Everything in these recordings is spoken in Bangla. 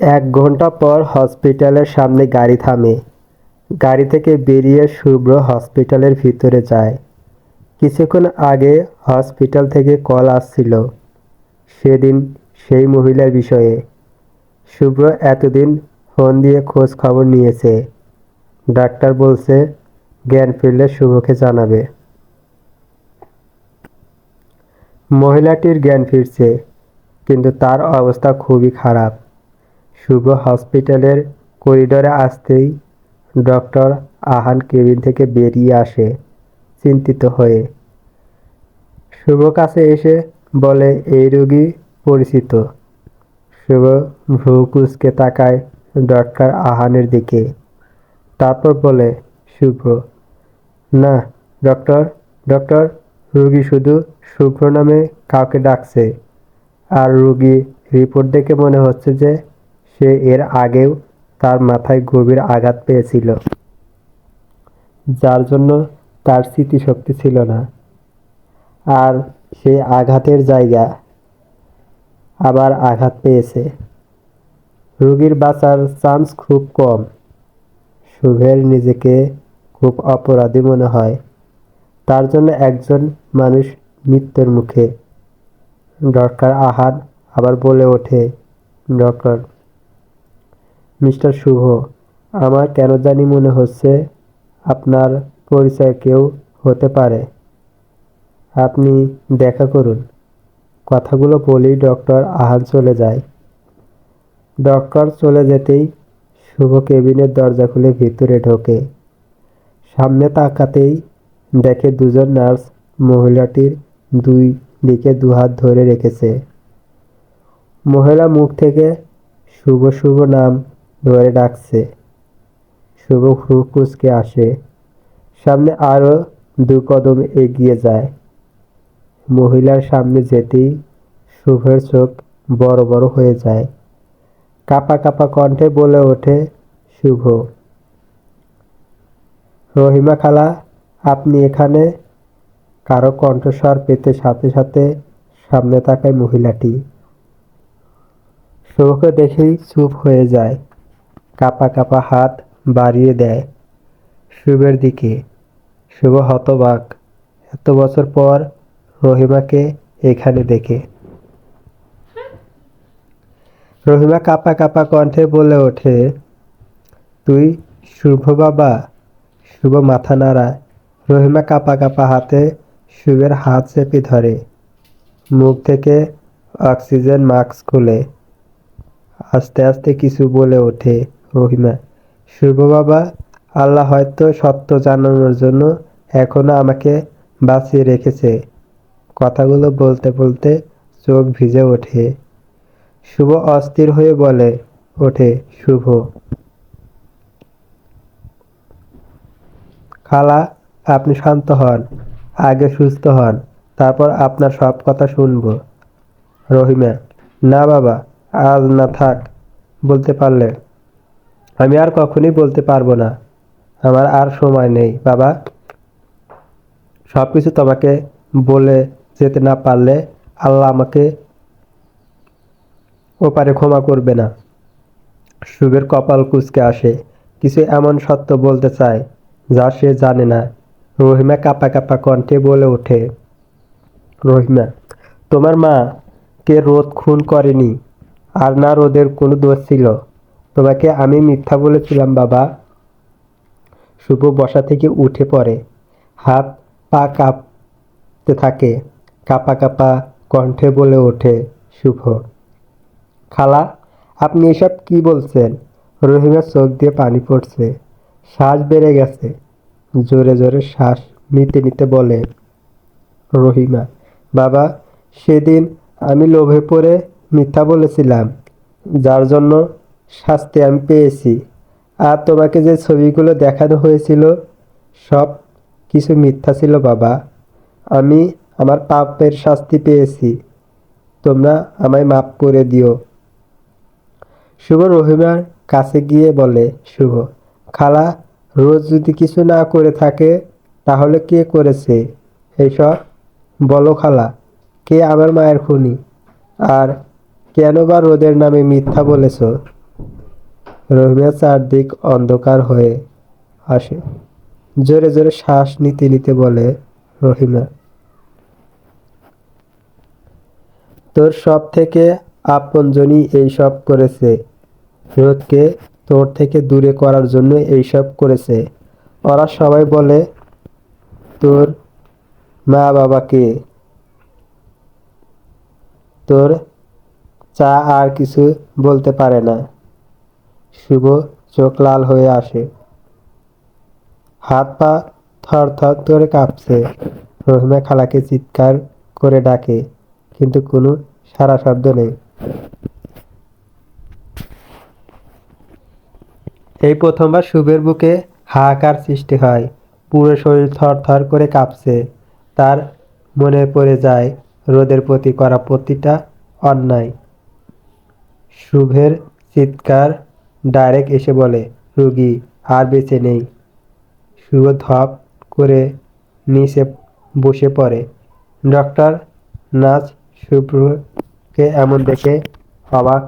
এক ঘণ্টা পর হসপিটালের সামনে গাড়ি থামে। গাড়ি থেকে বেরিয়ে শুভ্র হসপিটালের ভিতরে যায়। কিছুক্ষণ আগে হসপিটাল থেকে কল আসছিল সেদিন সেই মহিলার বিষয়ে। শুভ্র এতদিন ফোন দিয়ে খোঁজ খবর নিয়েছে। ডাক্তার বলছে, জ্ঞান ফিরলে শুভকে জানাবে। মহিলাটির জ্ঞান ফিরছে, কিন্তু তার অবস্থা খুবই খারাপ। শুভ হসপিটালের করিডোরে আসতেই ডক্টর আহান কেবিন থেকে বেরিয়ে আসে, চিন্তিত হয়ে। শুভ কাছে এসে বলে, এই রোগী পরিচিত। শুভ ভ্রু কুচকে তাকায় ডক্টর আহানের দিকে। তারপর বলে শুভ্র না, ডক্টর ডক্টর, রুগী শুধু শুভ্র নামে কাউকে ডাকছে। আর রুগী রিপোর্ট দেখে মনে হচ্ছে যে সে এর আগেও তার মাথায় গভীর আঘাত পেয়েছিল, যার জন্য তার স্মৃতিশক্তি ছিল না। আর সেই আঘাতের জায়গা আবার আঘাত পেয়েছে। রোগীর বাঁচার চান্স খুব কম। শুভের নিজেকে খুব অপরাধী মনে হয়। তার জন্য একজন মানুষ মৃত্যুর মুখে। ডক্টর আহার আবার বলে ওঠে, ডক্টর মিস্টার শুভ, আমার কেন জানি মনে হচ্ছে আপনার পরিচয় কেউ হতে পারে। আপনি দেখা করুন। কথাগুলো বলেই ডক্টর আহান চলে যায়। ডক্টর চলে যেতেই শুভ কেবিনের দরজা খুলে ভিতরে ঢোকে। সামনে তাকাতেই দেখে দুজন নার্স মহিলাটির দুই দিকে দুহাত ধরে রেখেছে। মহিলা মুখ থেকে শুভ শুভ নাম ধরে ডাকছে। শুভ হু কুচকে আসে। সামনে আরও দু কদম এগিয়ে যায়। মহিলার সামনে যেতেই শুভের চোখ বড় বড় হয়ে যায়। কাপা কাপা কণ্ঠে বলে ওঠে, শুভ। রহিমা খালা, আপনি এখানে? কারও কণ্ঠস্বর পেতে সাথে সাথে সামনে তাকায় মহিলাটি। শুভকে দেখেই চুপ হয়ে যায়। কাপা কাপা হাত বাড়িয়ে দেয়। শুভের দিকে, শুভ হতবাক। এত বছর পর রহিমাকে এখানে দেখে। রহিমা কাপা কাপা কণ্ঠে বলে ওঠে, তুই শুভ বাবা, শুভ মাথা নাড়ায় রহিমা কাপা কাপা হাতে শুভের হাত চেপে ধরে, মুখ থেকে অক্সিজেন মাস্ক খুলে, আস্তে আস্তে কিছু বলে ওঠে। রহিমা, শুভ বাবা, আল্লাহ হয়তো সত্য জানানোর জন্য এখনও আমাকে বাঁচিয়ে রেখেছে। কথাগুলো বলতে বলতে চোখ ভিজে ওঠে। শুভ অস্থির হয়ে বলে, ওঠে, শুভ। খালা, আপনি শান্ত হন, আগে সুস্থ হন, তারপর আপনার সব কথা শুনব। রহিমা, না বাবা, আজ না থাক। বলতে পারলে আমি আর কখনই বলতে পারব না। আমার আর সময় নেই, বাবা। সব কিছু তোমাকে বলে যেতে না পারলে আল্লাহ আমাকে ওপারে ক্ষমা করবে না। শুভের কপাল কুচকে আসে। কিছু এমন সত্য বলতে চায়, যা সে জানে না। রহিমা কাপা কাপা কণ্ঠে বলে ওঠে, রহিমা, তোমার মা কে রোদ খুন করেনি? আর না রোদের কোনো দোষ ছিল? তোমাকে আমি মিথ্যা বলেছিলাম, বাবা। শুভ বসা থেকে উঠে পড়ে। হাত পা কাঁপতে থাকে। কাপা কাপা কণ্ঠে বলে ওঠে, শুভ। খালা, আপনি এসব কি বলছেন? রহিমার চোখ দিয়ে পানি পড়ছে। শ্বাস বেড়ে গেছে। জোরে জোরে শ্বাস নিতে নিতে বলে রহিমা, বাবা, সেদিন আমি লোভে পড়ে মিথ্যা বলেছিলাম। যার জন্য শাস্তি আমি পেয়েছি। আর তোমাকে যে ছবিগুলো দেখানো হয়েছিল, সব কিছু মিথ্যা ছিল বাবা। আমি আমার পাপের শাস্তি পেয়েছি। তোমরা আমায় মাফ করে দিও। শুভ রহিমার কাছে গিয়ে বলে, শুভ। খালা, রোজ যদি কিছু না করে থাকে, তাহলে কে করেছে? এইসব বলো খালা, কে আমার মায়ের খুনি? আর কেন বা রোদের নামে মিথ্যা বলেছ? রহিমের চারদিক অন্ধকার হয়ে আসে। জোরে জোরে শ্বাস নিতে নিতে বলে রহিমা, তোর সব থেকে আপনজনই এইসব করেছে। রোদকে তোর থেকে দূরে করার জন্য এইসব করেছে। ওরা সবাই বলে, তোর মা বাবাকে তোর চা আর কিছু বলতে পারে না। শুভ চোখ লাল হয়ে আসে। হাত পা থর থর করে কাঁপছে। রহিমা খালাকে চিৎকার করে ডাকে, কিন্তু কোনো সারা শব্দ নেই। এই প্রথমবার শুভের বুকে হাহাকার সৃষ্টি হয়। পুরো শরীর থর থর করে কাঁপছে। তার মনে পড়ে যায়, রোদের প্রতি করা প্রতিটা অন্যায়। শুভের চিৎকার ডাইরেক্ট এসে বলে, রুগী, আর বেঁচে নেই। শুভ ধপ করে নিচে বসে পড়ে। ডক্টর নাচ শুভ্রকে এমন দেখে অবাক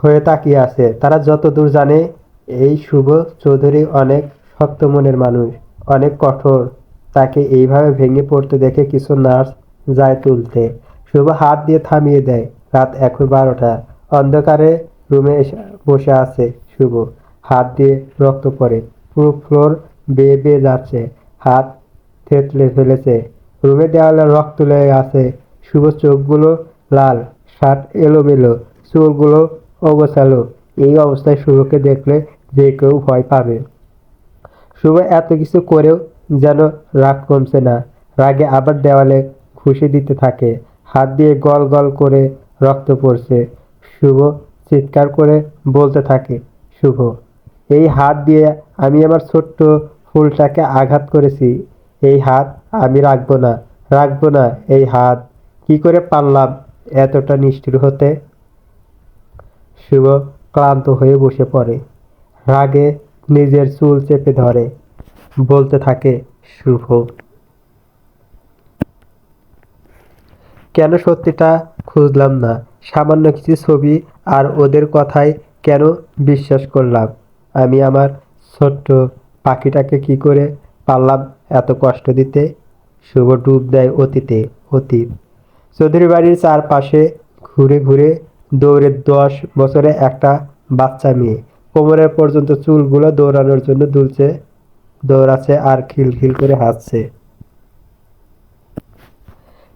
হয়ে তাকিয়ে আছে। তারা যতদূর জানে, এই শুভ চৌধুরী অনেক শক্ত মনের মানুষ, অনেক কঠোর। তাকে এইভাবে ভেঙে পড়তে দেখে কিছু নার্স যায় তুলতে। শুভ হাত দিয়ে থামিয়ে দেয়। রাত এখন বারোটা। অন্ধকারে রুমে বসে আছে শুভ। হাত দিয়ে রক্ত পড়ে পুরো ফ্লোর বেয়ে বেয়ে যাচ্ছে। হাত থেতলে ফেলেছে। রুমে দেওয়ালে রক্ত লেগে আছে। শুভ চোখগুলো লাল, শার্ট এলোমেলো, চুলগুলো অগোছালো। এই অবস্থায় শুভকে দেখলে যে কেউ ভয় পাবে। শুভ এত কিছু করেও যেন রাগ কমছে না। রাগে আবার দেওয়ালে ঘুষে দিতে থাকে। হাত দিয়ে গল গল করে রক্ত পড়ছে। শুভ চিৎকার করে বলতে থাকে, শুভ, এই হাত দিয়ে আমি আমার ছোট্ট ফুলটাকে আঘাত করেছি। এই হাত আমি রাখব না রাখব না এই হাত। কি করে পারলাম এতটা নিষ্ঠুর হতে? শুভ ক্লান্ত হয়ে বসে পড়ে, রাগে নিজের চুল চেপে ধরে, বলতে থাকে, শুভ, কেন সত্যিটা খুঁজলাম না? সামান্য কিছু ছবি আর ওদের কথায় কেন বিশ্বাস করলাম? আমি আমার ছোট্ট পাখিটাকে কি করে পারলাম এত কষ্ট দিতে? শুভ ডুব দেয় অতীতে, অতীত। চৌধুরী বাড়ির চারপাশে ঘুরে ঘুরে দৌড়ে দশ বছরে একটা বাচ্চা মেয়ে। কোমরের পর্যন্ত চুলগুলো দৌড়ানোর জন্য দুলছে, দৌড়াচ্ছে আর খিলখিল করে হাসছে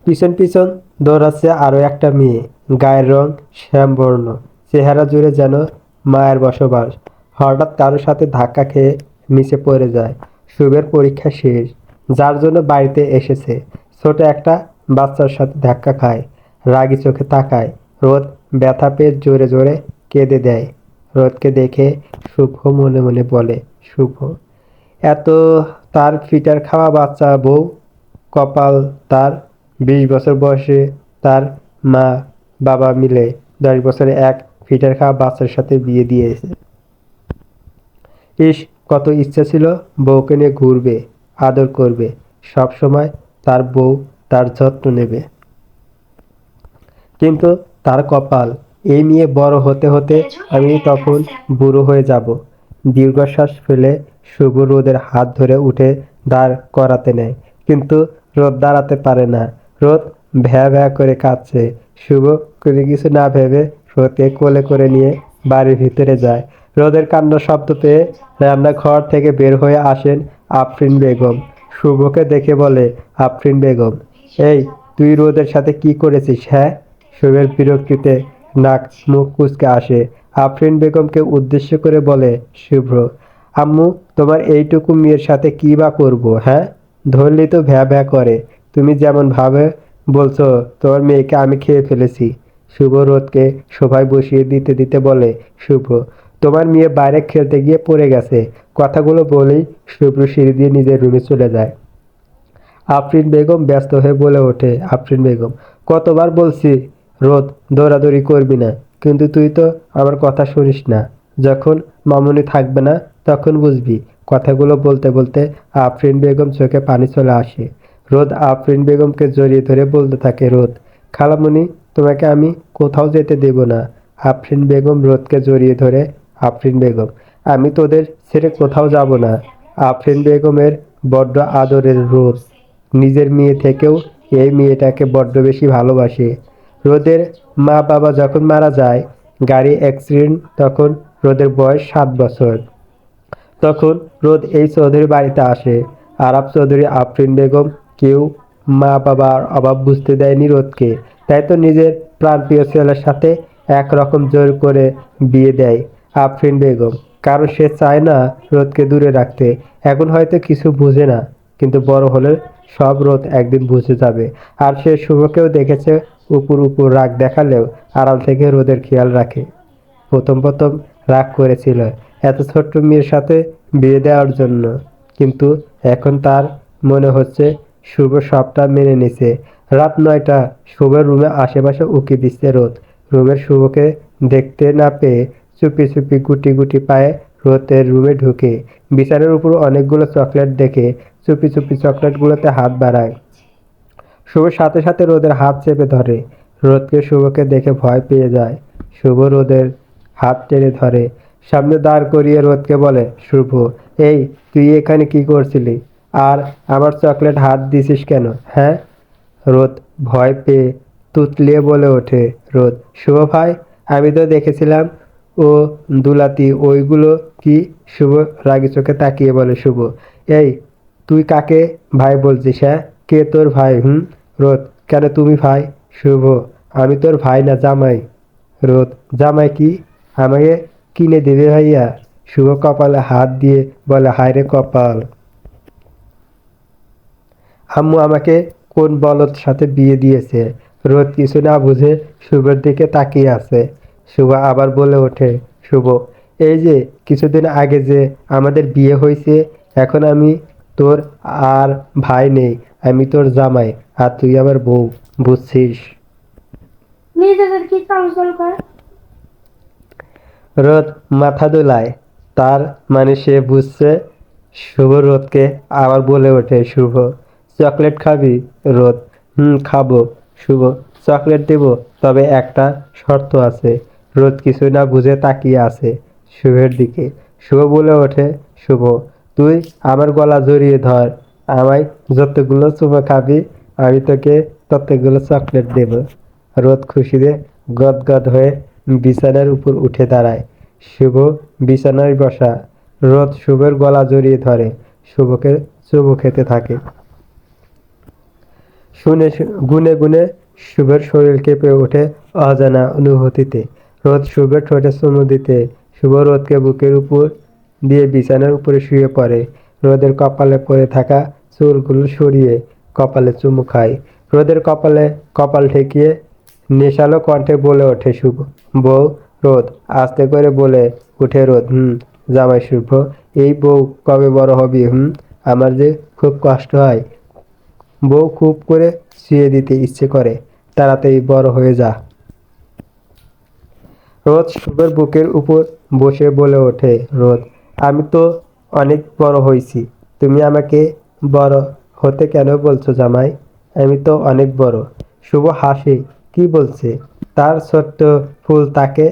পিছন পিছন দৌড়াচ্ছে আরও একটা মেয়ে। গায়ের রং শ্যামবর্ণ, চেহারা জুড়ে যেন মায়ের বসবাস। হঠাৎ কারোর সাথে ধাক্কা খেয়ে নিচে পড়ে যায়। শুভের পরীক্ষা শেষ, যার জন্য বাড়িতে এসেছে। ছোট একটা বাচ্চার সাথে ধাক্কা খায়, রাগি চোখে তাকায়। রোদ ব্যথা পেয়ে জোরে জোরে কেঁদে দেয়। রোদকে দেখে শুভ মনে মনে বলে, শুভ, এত তার ফিটার খাওয়া বাচ্চা বউ কপাল তার বিশ বছর বয়সে তার মা বাবা মিলে দশ বছরে এক ফিটার খাওয়া বাচ্চার সাথে বিয়ে দিয়েছে ইস, কত ইচ্ছা ছিল বউকে নিয়ে ঘুরবে, আদর করবে, সব সময় তার বউ তার যত্ন নেবে। কিন্তু তার কপাল, এই নিয়ে বড় হতে হতে আমি তখন বুড়ো হয়ে যাব। দীর্ঘশ্বাস ফেলে শুভ রোদের হাত ধরে উঠে দাঁড় করাতে নেয়, কিন্তু রোদ দাঁড়াতে পারে না। রোদ ভ্যা ভ্যা করে কাঁদছে শুভ কোনো কিছু না ভেবে রোদকে কোলে করে নিয়ে বাড়ির ভিতরে যায়। রোদের কান্নার শব্দ পেয়ে রান্নাঘর থেকে বের হয়ে আসেন আফরিন বেগম। শুভকে দেখে বলে, আফরিন বেগম, এই তুই রোদের সাথে কি করেছিস হ্যাঁ? শুভের বিরক্তিতে নাক মুখ কুচকে আসে। আফরিন বেগমকে উদ্দেশ্য করে বলে, শুভ্র, আম্মু, তোমার এইটুকু মেয়ের সাথে কি বা করব হ্যাঁ? ধরলেই তো ভ্যা ভ্যা করে। তুমি যেমন ভাবে বলছো তোমার মেয়েকে আমি খেয়ে ফেলেছি। শুভ রোদকে সবাই বসিয়ে দিতে দিতে বলে, শুভ, তোমার মেয়ে বাইরে খেলতে গিয়ে পড়ে গেছে। কথাগুলো বলেই শুভ্র সিঁড়ি দিয়ে নিজের রুমে চলে যায়। আফরিন বেগম ব্যস্ত হয়ে বলে ওঠে, আফরিন বেগম, কতবার বলছি, রোদ, দৌড়াদৌড়ি করবি না। কিন্তু তুই তো আমার কথা শুনিস না। যখন মামুনি থাকবে না, তখন বুঝবি। কথাগুলো বলতে বলতে আফরিন বেগম চোখে পানি চলে আসে। রোদ আফরিন বেগমকে জড়িয়ে ধরে বলতে থাকে, রোদ খালামণি তোমাকে আমি কোথাও যেতে দেব না। আফরিন বেগম রোদকে জড়িয়ে ধরে আফরিন বেগম, আমি তোদের ছেড়ে কোথাও যাব না। আফরিন বেগমের বড্ড আদরের রোদ। নিজের মেয়ে থেকেও এই মেয়েটাকে বড্ড বেশি ভালোবাসে। রোদের মা বাবা যখন মারা যায়, গাড়ি অ্যাক্সিডেন্ট, তখন রোদের বয়স সাত বছর। তখন রোদ এই চৌধুরী বাড়িতে আসে। আরব চৌধুরী আফরিন বেগম কেউ মা বাবার অভাব বুঝতে দেয়নি রোদকে। তাই তো নিজের প্রাণপ্রিয় ছেলের সাথে একরকম জোর করে বিয়ে দেয় আফরিন বেগম। কারণ সে চায় না রোদকে দূরে রাখতে। এখন হয়তো কিছু বুঝে না, কিন্তু বড় হলে সব রোদ একদিন বুঝে যাবে। আর সে শুভকেও দেখেছে উপর উপর রাগ দেখালেও আড়াল থেকে রোদের খেয়াল রাখে। প্রথম প্রথম রাগ করেছিল এত ছোট্ট মেয়ের সাথে বিয়ে দেওয়ার জন্য। কিন্তু এখন তার মনে হচ্ছে শুভ সবটা মেনে নিছে। রাত নয়টা, শুভের রুমে আশেপাশে উকি দিচ্ছে রোদ। রুমের শুভকে দেখতে না পেয়ে চুপি চুপি গুটি গুটি পায়ে রোদের রুমে ঢুকে। বিছানার উপর অনেকগুলো চকলেট দেখে চুপি চুপি চকলেটগুলোতে হাত বাড়ায়। শুভর সাথে সাথে রোদের হাত চেপে ধরে। রোদকে শুভকে দেখে ভয় পেয়ে যায়। শুভ রোদের হাত টেনে ধরে। সামনে দাঁড় করিয়ে রোদকে বলে, শুভ, এই, তুই এখানে কি করছিলি? আর আমার চকলেট হাত দিছিস কেন? হ্যাঁ? রোদ ভয় পেয়ে তুতলিয়ে বলে ওঠে। রোদ, শুভ ভাই, আমি তো দেখেছিলাম। ও দুলাতি, ওইগুলো কি শুভ? রাগি চোখে তাকিয়ে বলে, শুভ। এই, তুই কাকে ভাই বলছিস হ্যাঁ? কে তোর ভাই, হুম? রোদ, কেন তুমি ভাই? শুভ, আমি তোর ভাই না জামাই। রোদ, জামাই কি? আমাকে কিনে দেবে ভাইয়া? শুভ কপালে হাত দিয়ে বলে, হায় রে কপাল। আম্মু আমাকে কোন বলদ সাথে বিয়ে দিয়েছে? রোদ কিছু না বুঝে শুভের দিকে তাকিয়ে আছে। শুভ আবার বলে ওঠে শুভ এই যে কিছুদিন আগে যে আমাদের বিয়ে হয়েছে এখন আমি তোর আর ভাই নেই আমি তোর জামাই আর তুই আমার বউ বুঝছিস? রোদ মাথা দোলায় তার মানে সে বুঝছে শুভ রোদকে আবার বলে ওঠে শুভ চকলেট খাবি? রোদ। হুম, খাব শুভ চকলেট দেব, তবে একটা শর্ত আছে। রোদ কিছু না বুঝে তাকিয়ে আছে শুভের দিকে। শুভ বলে ওঠে, শুভ, তুই আমার গলা জড়িয়ে ধর। আমায় যতগুলো চুমো খাবি, আমি তোকে ততগুলো চকলেট দেব। রোদ খুশিতে গদগদ হয়ে বিছানার উপর উঠে দাঁড়ায়। শুভ বিছানায় বসা। রোদ শুভের গলা জড়িয়ে ধরে। শুভকে চুমু খেতে থাকে। শুনে গুনে গুনে শুভের শরীর কেঁপে ওঠে অজানা অনুভূতিতে। রোদ শুভের ঠোঁটে চুমু দিতে, শুভ রোদকে বুকের উপর দিয়ে বিছানার উপরে শুয়ে পড়ে। রোদের কপালে পড়ে থাকা চুলগুলো সরিয়ে কপালে চুমু খায়। রোদের কপালে কপাল ঠেকিয়ে নেশালো কণ্ঠে বলে ওঠে শুভ, বউ, রোদ, আস্তে করে বলে উঠে রোদ, হুম, জামাই শুভ, এই বউ কবে বড় হবি, হুম, আমার যে খুব কষ্ট হয় বউ খুব করে শুয়ে দিতে ইচ্ছে করে। তাড়াতাড়ি বড় হয়ে যা। রোদ শুভের বুকের উপর বসে বলে ওঠে রোদ আমি তো অনেক বড় হয়েছি। তুমি আমাকে বড় হতে কেন বলছো জামাই? আমি তো অনেক বড়। শুভ হাসে, কি বলছে? তার ছোট্ট ফুল তাকে?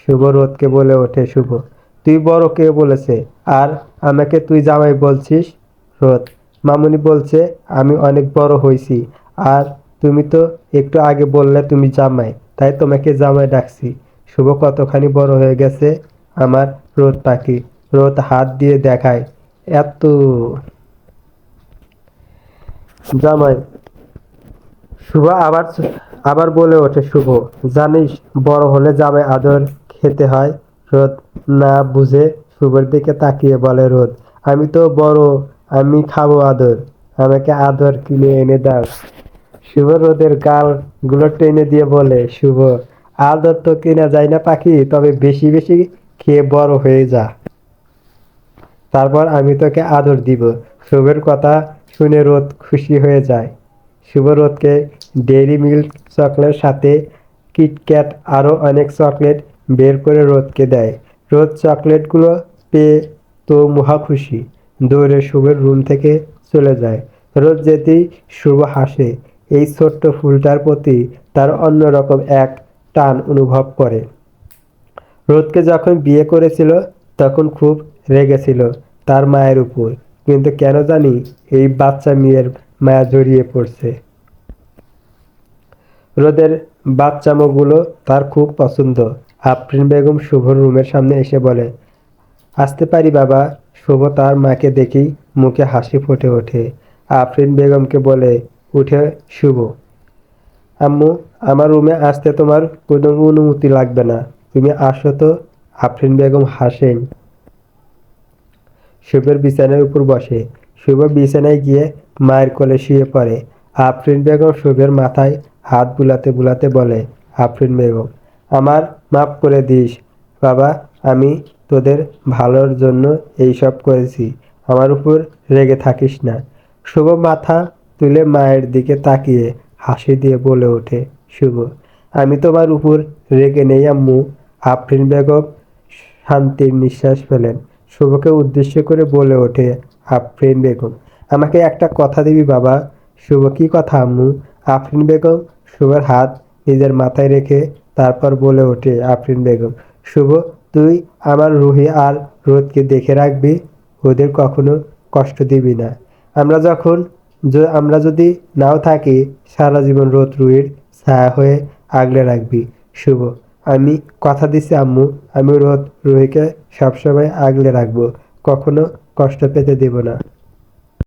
শুভ রোদকে বলে ওঠে, শুভ, তুই বড় কে বলেছে? আর আমাকে তুই জামাই বলছিস? রোদ মামুনি বলছে, আমি অনেক বড় হয়েছি। আর তুমি তো একটু আগে বললে তুমি জামাই, তাই তোমাকে জামাই ডাকছি। শুভ কতখানি বড় হয়ে গেছে আমার রোদ পাখি। রোদ হাত দিয়ে দেখায়, এত জামাই, শুভ আবার আবার বলে ওঠে শুভ, জানিস, বড় হলে জামাই আদর খেতে হয়। রোদ না বুঝে শুভের দিকে তাকিয়ে বলে, রোদ, আমি তো বড় আমি খাব আদর। আমাকে আদর কিনে এনে দাও। শুভ রোদের গালগুলো টেনে দিয়ে বলে, শুভ, আদর তো কেনা যায় না পাখি, তবে বেশি বেশি খেয়ে বড় হয়ে যা। তারপর আমি তোকে আদর দিব। শুভের কথা শুনে রোদ খুশি হয়ে যায়। শুভ রোদকে ডেইরি মিল্ক চকলেট সাথে কিটক্যাট আরও অনেক চকলেট বের করে রোদকে দেয়। রোদ চকলেটগুলো পেয়ে তো মহা খুশি। দৌড়ে শুভের রুম থেকে চলে যায়। রোদ যেতেই শুভ হাসে। এই ছোট্ট ফুলটার প্রতি তার অন্যরকম এক টান অনুভব করে। রোদকে যখন বিয়ে করেছিল, তখন খুব রেগেছিল তার মায়ের উপর। কিন্তু কেন জানি এই বাচ্চা মেয়ের মায়া জড়িয়ে পড়ছে। রোদের বাচ্চা বাচ্চামোগুলো তার খুব পছন্দ। আফরিন বেগম শুভর রুমের সামনে এসে বলে, আসতে পারি বাবা? শুভ তার মাকে দেখি মুখে হাসি ফুটে ওঠে। আফরিন বেগমকে বলে, উঠে শুভ। আম্মু, আমার রুমে আসতে তোমার কোনো অনুমতি লাগবে না। তুমি আসো তো। আফরিন বেগম হাসেন। শুভের বিছানার উপর বসে। শুভ বিছানায় গিয়ে মায়ের কোলে শুয়ে পড়ে। আফরিন বেগম শুভের মাথায় হাত বুলাতে বুলাতে বলে, আফরিন বেগম, আমার মাফ করে দিস। বাবা, আমি তোদের ভালোর জন্য এই সব করেছি। আমার উপর রেগে থাকিস না। শুভ মাথা তুলে মায়ের দিকে তাকিয়ে হাসি দিয়ে বলে ওঠে, শুভ, আমি তোমার উপর রেগে নেই আম্মু। আফরিন বেগম শান্তির নিঃশ্বাস ফেলেন। শুভকে উদ্দেশ্য করে বলে ওঠে, আফরিন বেগম, আমাকে একটা কথা দিবি বাবা। শুভ কি কথা আম্মু? আফরিন বেগম শুভর হাত নিজের মাথায় রেখে তারপর বলে ওঠে, আফরিন বেগম, শুভ তুই আমার রুহি আর রোদকে দেখে রাখবি, ওদের কখনো কষ্ট দিবি না। আমরা যখন আমরা যদি নাও থাকি, সারা জীবন রোদ রুহির ছায়া হয়ে আগলে রাখবি। শুভ। আমি কথা দিছি, আম্মু। আমি রোদ রুহিকে সবসময় আগলে রাখব। কখনো কষ্ট পেতে দেব না।